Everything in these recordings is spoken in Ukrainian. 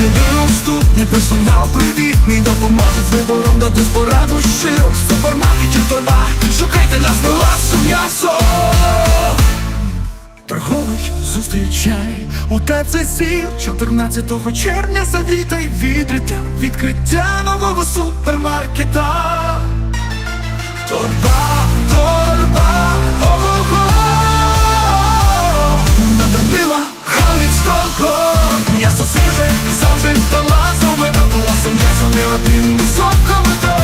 Доступний персонал привітний Допоможе з вибором дати пораду щиро. В супермаркеті торба Шукайте нас на ласу м'ясо. Торговий зустрічай. У ТЦС 14 червня завітай. Відкриття Відкриття нового супермаркета. Торба, торба, ого-го. Надавила Халицького Свіже, завжди талазове Ласом м'ясо не один. Високовито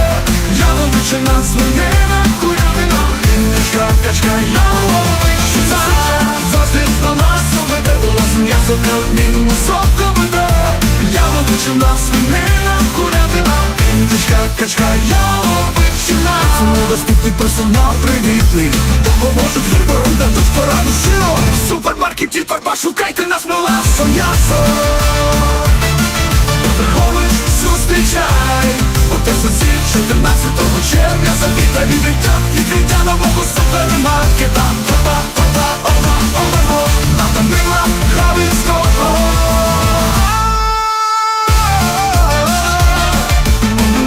Яловича на свинина, курятина Індичка, качка, яловичина Завжди талазове Ласом м'ясо не один. Високовито Яловича на свинина, курятина Індичка, качка, яловичина Цьому доступний персонал привітний. Допоможуть вибором, дадуть пораду щиро В супермаркеті торба, шукайте нас на ласо 14 червня Завіта відкриття, відкриття нового супермаркета. Торба, торба, оба, оба, Натамила Хавицького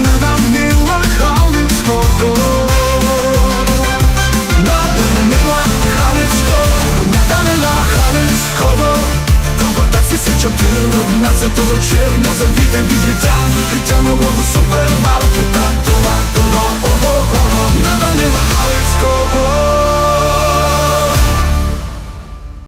Натамила Хавицького Натамила Хавицького Натамила Хавицького Таксі 14 червня завіте відкриття Відкриття нового супермаркета Това, това, ого, ого